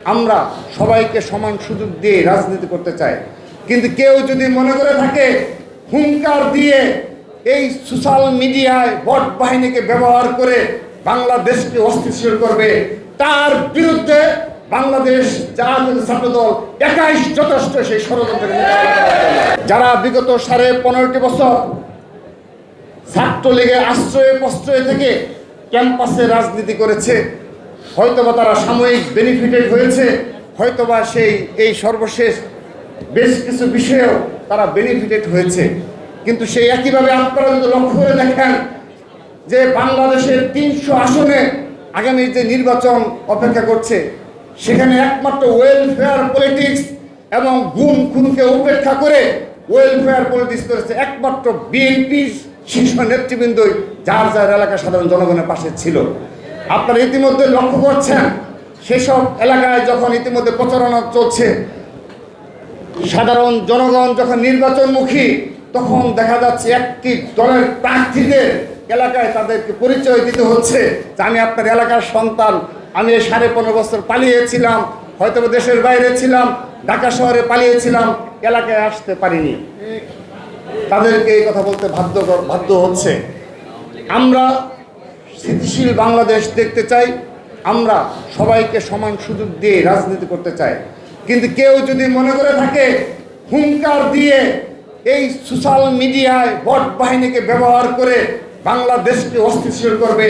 আমরা সবাইকে সমান সুযোগ দিয়ে রাজনীতি করতে চাই কিন্তু কেউ যদি মনে করে থাকে, হুঙ্কার দিয়ে এই সোশ্যাল মিডিয়ায় ভোট বাহিনীকে ব্যবহার করে বাংলাদেশকে অস্থিতিশীল করবে, তার বিরুদ্ধে বাংলাদেশ জাতীয় ছাত্র দল একাই যথেষ্ট সেই জন্য। যারা বিগত সাড়ে পনেরোটি বছর ছাত্রলীগে আশ্রয়ে প্রশ্রয় থেকে ক্যাম্পাসে রাজনীতি করেছে হয়তোবা তারা সাময়িক বেনিফিটেড হয়েছে, হয়তোবা সেই, এই সর্বশেষ বেশ কিছু বিষয়েও তারা বেনিফিটেড হয়েছে। কিন্তু সেই একইভাবে আপনারা যদি লক্ষ্য করে দেখেন যে বাংলাদেশের তিনশো আসনে আগামী যে নির্বাচন অপেক্ষা করছে, সেখানে একমাত্র ওয়েলফেয়ার পলিটিক্স এবং গুম খুনকে উপেক্ষা করে ওয়েলফেয়ার পলিটিক্স করেছে একমাত্র বিএনপি শীর্ষ নেতৃবৃন্দই, যার যার এলাকার সাধারণ জনগণের পাশে ছিল। আপনারা ইতিমধ্যে লক্ষ্য করছেন, সেসব এলাকায় যখন ইতিমধ্যে প্রচারণা চলছে, সাধারণ জনগণ যখন নির্বাচনমুখী, তখন দেখা যাচ্ছে একটি দলের প্রার্থীদের এলাকায় তাদেরকে পরিচয় দিতে হচ্ছে যে আমি আপনার এলাকার সন্তান, আমি এই সাড়ে পনেরো বছর পালিয়েছিলাম হয়তো দেশের বাইরে ছিলাম, ঢাকা শহরে পালিয়েছিলাম, এলাকায় আসতে পারিনি। তাদেরকে এই কথা বলতে বাধ্য বাধ্য হচ্ছে। আমরা স্থিতিশীল বাংলাদেশ দেখতে চাই আমরা সবাইকে সমান সুযোগ দিয়ে রাজনীতি করতে চাই কিন্তু কেউ যদি মনে করে থাকে, হুঙ্কার দিয়ে এই সোশ্যাল মিডিয়ায় ভোট বাহিনীকে ব্যবহার করে বাংলাদেশকে অস্থিতিশীল করবে,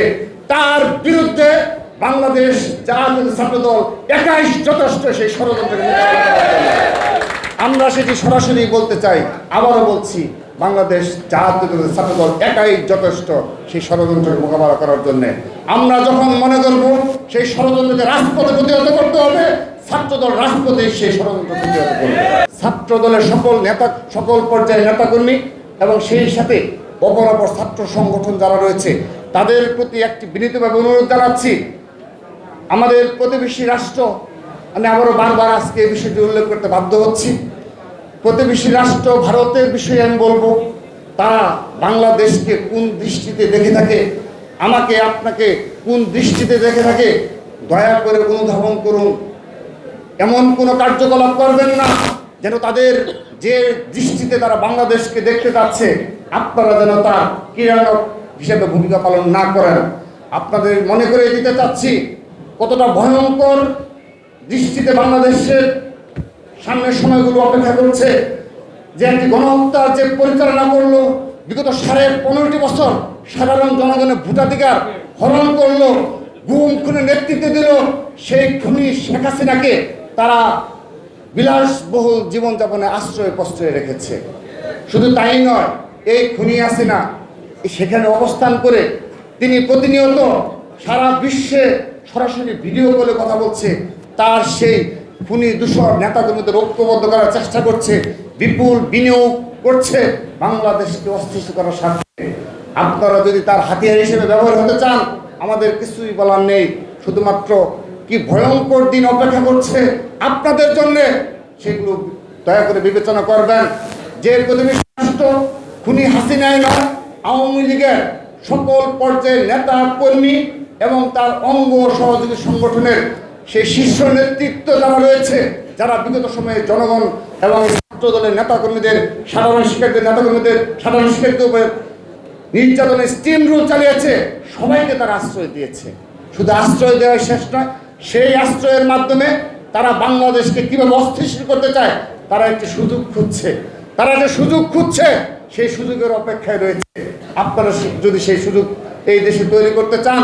তার বিরুদ্ধে বাংলাদেশ জাতীয় ছাত্র দল একাই যথেষ্ট সেই জন্য। আমরা সেটি সরাসরি বলতে চাই, আবারও বলছি বাংলাদেশ জাতীয় ছাত্র দল একাই যথেষ্ট সেই ষড়যন্ত্রের মোকাবেলা করার জন্য। আমরা যখন মনে করব সেই ষড়যন্ত্রকে রাজপথে প্রতিহত করতে হবে ছাত্র দল রাজপথে সেই ষড়যন্ত্র প্রতিহত করবে। ছাত্র দলের সকল নেতা, সকল পর্যায়ের নেতাকর্মী এবং সেই সাথে অপর অপর ছাত্র সংগঠন যারা রয়েছে, তাদের প্রতি একটি বিনীতভাবে অনুরোধ জানাচ্ছি। আমাদের প্রতিবেশী রাষ্ট্র, আমি আবারও বারবার আজকে এই বিষয়টি উল্লেখ করতে বাধ্য হচ্ছি। প্রতিবেশী রাষ্ট্র ভারতের বিষয়ে আমি বলব, তারা বাংলাদেশকে কোন দৃষ্টিতে দেখে থাকে? আমাকে, আপনাকে কোন দৃষ্টিতে দেখে থাকে? দয়া করে অনুধাবন করুন। এমন কোনো কার্যকলাপ করবেন না যেন তাদের যে দৃষ্টিতে তারা বাংলাদেশকে দেখতে যাচ্ছে আপনারা যেন তার ক্রীড়ানক হিসেবে ভূমিকা পালন না করেন। আপনাদের মনে করে দিতে চাচ্ছি, কতটা ভয়ঙ্কর দৃষ্টিতে বাংলাদেশের সামনের সময়গুলো অপেক্ষা করছে। যে একটি গণহত্যা যে পরিচালনা করল, বিগত সাড়ে পনেরোটি বছর সাধারণ জনগণের ভোটাধিকার হরণ করল, গুম খুনে নেতৃত্ব দিল সেই খুনি শেখ হাসিনাকে তারা বিলাসবহুল জীবনযাপনে আশ্রয় প্রশ্রয় রেখেছে। শুধু তাই নয়, এই খুনি হাসিনা সেখানে অবস্থান করে তিনি প্রতিনিয়ত সারা বিশ্বে সরাসরি ভিডিও কলে কথা বলছে। তার সেই খুনি দূষণ নেতাদের মধ্যে ঐক্যবদ্ধ করার চেষ্টা করছে, বিপুল বিনিয়োগ করছে, বাংলাদেশকে অস্থিতিশীল করার স্বার্থে। আপনারা যদি তার হাতিয়ার হিসেবে ব্যবহার হতে চান, আমাদের কিছুই বলার নেই। শুধুমাত্র কি ভয়ঙ্কর দিন অপেক্ষা করছে আপনাদের জন্য, সেগুলো দয়া করে বিবেচনা করবেন। যে রাষ্ট্র খুনি হাসিনাই নয়, আওয়ামী লীগের সকল পর্যায়ের নেতা কর্মী এবং তার অঙ্গ সহযোগী সংগঠনের সেই শীর্ষ নেতৃত্ব যারা রয়েছে, যারা বিগত সময়ে জনগণ এবং ছাত্র দলের নেতাকর্মীদের, সাধারণ শিক্ষার্থীদের নেতাকর্মীদের, সাধারণ শিক্ষার্থীদের উপরে নির্যাতনের স্টিম রুল চালিয়েছে, সবাইকে তারা আশ্রয় দিয়েছে। শুধু আশ্রয় দেওয়াই শেষ নয়, সেই আশ্রয়ের মাধ্যমে তারা বাংলাদেশকে কীভাবে অস্থিতিশীল করতে চায়, তারা একটি সুযোগ খুঁজছে। তারা যে সুযোগ খুঁজছে, সেই সুযোগের অপেক্ষায় রয়েছে। আপনারা যদি সেই সুযোগ এই দেশে তৈরি করতে চান,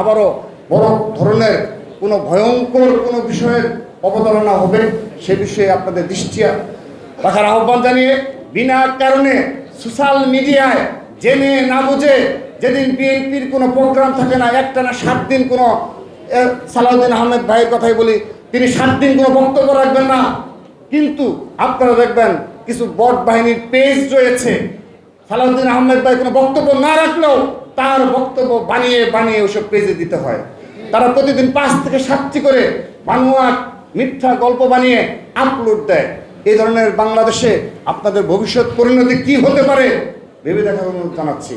আবারও বড় ধরনের কোনো ভয়ঙ্কর কোনো বিষয়ের অবতারণা হবে, সে বিষয়ে আপনাদের দৃষ্টি রাখার আহ্বান জানিয়ে বিনা কারণে সোশ্যাল মিডিয়ায় জেনে না বুঝে যেদিন বিএনপির কোনো প্রোগ্রাম থাকে না, একটা না সাত দিন কোনো সালাউদ্দিন আহমেদ ভাইয়ের কথাই বলি, তিনি সাত দিন কোনো বক্তব্য রাখবেন না। কিন্তু আপনারা দেখবেন কিছু বট বাহিনীর পেজ রয়েছে। সালাউদ্দিন আহমেদ ভাই কোনো বক্তব্য না রাখলেও তার বক্তব্য বানিয়ে বানিয়ে ওসব পেজে দিতে হয়। তারা প্রতিদিন পাঁচ থেকে সাতটি করে বাংলা মিথ্যা গল্প বানিয়ে আপলোড দেয়। এই ধরনের বাংলাদেশে আপনাদের ভবিষ্যৎ পরিণতি কি হতে পারে, ভেবে অনুরোধ জানাচ্ছি।